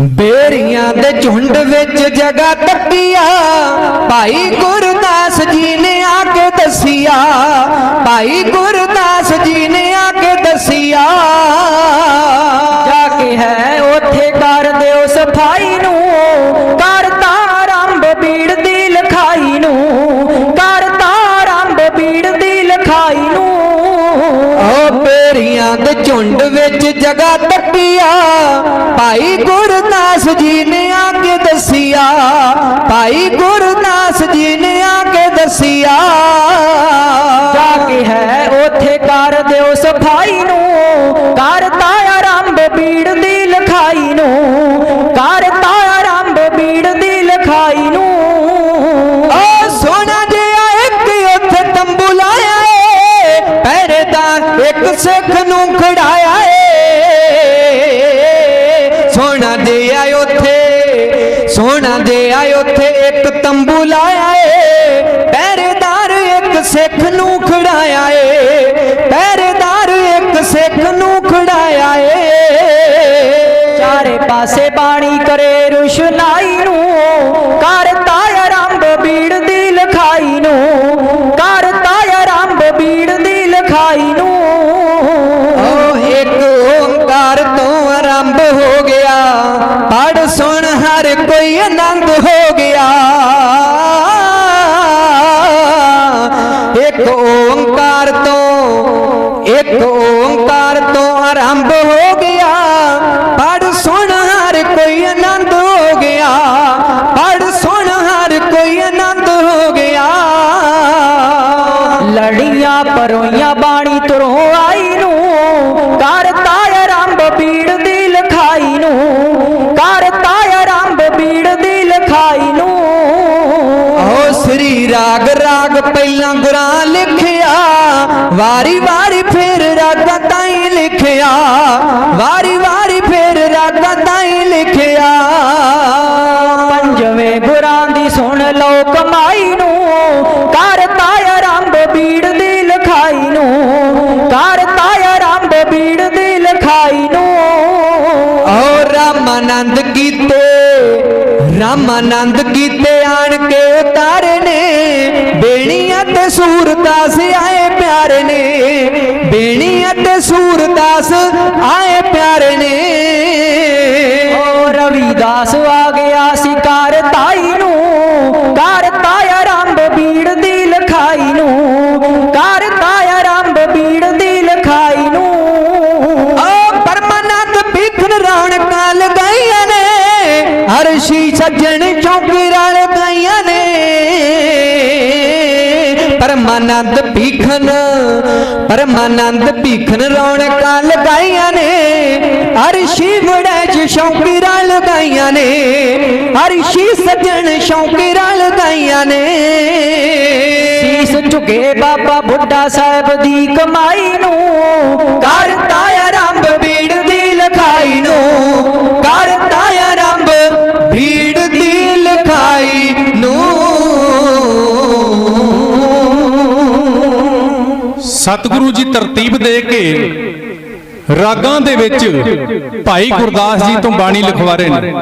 ਬੇਰੀਆਂ ਦੇ ਝੁੰਡ ਵਿੱਚ ਜਗਾ ਤੱਕੀਆ ਭਾਈ ਗੁਰਦਾਸ ਜੀ ਨੇ ਆ ਕੇ ਦਸਿਆ। ਭਾਈ ਗੁਰਦਾਸ ਜੀ ਨੇ ਆ ਕੇ ਦਸਿਆ। ਜਾ ਕੇ ਹੈ ਉੱਥੇ ਕਰ ਦਿਓ ਸਫ਼ਾਈ ਨੂੰ। ਕਰਤਾ ਆਰੰਭ ਬੀੜ ਦੀ ਲਖਾਈ ਨੂੰ। ਕਰਤਾ ਆਰੰਭ ਬੀੜ ਦੀ ਲਖਾਈ ਨੂੰ। ਝੁੰਡ ਵਿੱਚ ਜਗਾ ਤੱਕੀਆ ਭਾਈ ਗੁਰਦਾਸ ਜੀ ਨੇ ਆ ਕੇ ਦੱਸਿਆ। ਭਾਈ ਗੁਰਦਾਸ ਜੀ ਨੇ ਆ ਕੇ ਦੱਸਿਆ। ਜਾ ਕੇ ਹੈ ਉਥੇ ਕਰ ਦਿਓ ਸਫ਼ਾਈ ਨੂੰ। ਕਰਤਾ ਆਰੰਭ ਬੀੜ ਦੀ ਇੱਕ ਸਿੱਖ ਨੂੰ ਖੜਾਇਆ ਏ। ਸੋਨਾ ਜਿਹਾ ਉੱਥੇ, ਸੋਨਾ ਜਿਹਾ ਉੱਥੇ ਇੱਕ ਤੰਬੂ ਲਾਇਆ ਏ। ਪਹਿਰੇਦਾਰ ਇੱਕ ਸਿੱਖ ਨੂੰ ਖੜਾਇਆ ਏ। ਪਹਿਰੇਦਾਰ ਇੱਕ ਸਿੱਖ ਨੂੰ ਖੜਾਇਆ ਏ। ਚਾਰੇ ਪਾਸੇ ਬਾਣੀ ਕਰੇ ਰੁਸ਼ਨਾਈ ਨੂੰ ਕਰਤਾ ਸੁਣ ਕੋਈ ਆਨੰਦ ਹੋ ਗਿਆ, ਇੱਕ ਓੰਕਾਰ ਤੋਂ, ਇੱਕ ਓੰਕਾਰ ਤੋਂ ਆਰੰਭ ਹੋ ਗਿਆ। ਪੜ ਸੁਣ ਹਰ ਕੋਈ ਆਨੰਦ ਹੋ ਗਿਆ, ਪੜ ਸੁਣ ਹਰ ਕੋਈ ਆਨੰਦ ਹੋ ਗਿਆ। ਲੜੀਆਂ ਪਰੋਈਆਂ ਬਾਣੀ ਤੁਰੋਂ ਆਈ ਨੂੰ ਕਰਤਾ ਆਰੰਭ ਪੀੜ ਦੀ ਲਖਾਈ ਨੂੰ ਕਰਤਾ ਪਹਿਲਾਂ ਗੁਰਾਂ ਲਿਖਿਆ, ਵਾਰੀ ਵਾਰੀ ਫਿਰ ਰਾਗਾਂ ਤਾਈ ਲਿਖਿਆ, ਵਾਰੀ ਵਾਰੀ ਫਿਰ ਰਾਗਾਂ ਤਾਈ ਲਿਖਿਆ। ਪੰਜਵੇਂ ਗੁਰਾਂ ਦੀ ਸੁਣ ਲਓ ਕਮਾਈ ਨੂੰ ਕਰਤਾ ਆਰੰਭ ਬੀੜ ਦੀ ਲਖਾਈ ਨੂੰ ਕਰਤਾ ਆਰੰਭ ਬੀੜ ਦੀ ਲਖਾਈ ਨੂੰ। ਓ ਰਾਮਾਨੰਦ ਕੀਤੇ ਰਾਮਾਨੰਦ ਕੀਤੇ ਆਣ ਕੇ ਉਤਾਰੇ ਨੇ, ਬੇਣੀਆਂ ਤੇ ਸੂਰਦਾਸ ਸਿਆਏ ਪਿਆਰ ਨੇ, ਬੇਣੀਆਂ ਤੇ ਸੂਰ ਸੱਜਣ ਚੌਕੀ ਰਲ ਨੇ। ਪਰਮਾਨੰਦ ਭੀਖਨ ਪਰਮਾਨੰਦ ਭੀਖਨ ਰੌਣਕਾਂ ਲਗਾਈਆਂ ਨੇ। ਹਰਸ਼ੀ ਵੜੈ ਚ ਸ਼ੌਕੀ ਰਲ ਗਈਆਂ ਨੇ ਹਰਸ਼ੀ ਸੱਜਣ ਸ਼ੌਕੀ ਰਲ ਗਈਆਂ ਨੇ। ਸੀਸ ਝੁਕੇ ਬਾਬਾ ਬੁੱਢਾ ਸਾਹਿਬ ਦੀ ਕਮਾਈ ਨੂੰ ਸਤਿਗੁਰੂ ਜੀ ਤਰਤੀਬ ਦੇ ਕੇ ਰਾਗਾਂ ਦੇ ਵਿੱਚ ਭਾਈ ਗੁਰਦਾਸ ਜੀ ਤੋਂ ਬਾਣੀ ਲਿਖਵਾ ਰਹੇ ਨੇ।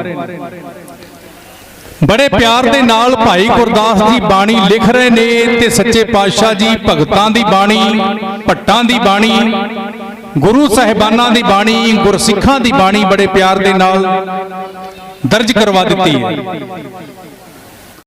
ਬੜੇ ਪਿਆਰ ਦੇ ਨਾਲ ਭਾਈ ਗੁਰਦਾਸ ਜੀ ਬਾਣੀ ਲਿਖ ਰਹੇ ਨੇ ਤੇ ਸੱਚੇ ਪਾਤਸ਼ਾਹ ਜੀ ਭਗਤਾਂ ਦੀ ਬਾਣੀ, ਭੱਟਾਂ ਦੀ ਬਾਣੀ, ਗੁਰੂ ਸਾਹਿਬਾਨਾਂ ਦੀ ਬਾਣੀ, ਗੁਰਸਿੱਖਾਂ ਦੀ ਬਾਣੀ ਬੜੇ ਪਿਆਰ ਦੇ ਨਾਲ ਦਰਜ ਕਰਵਾ ਦਿੱਤੀ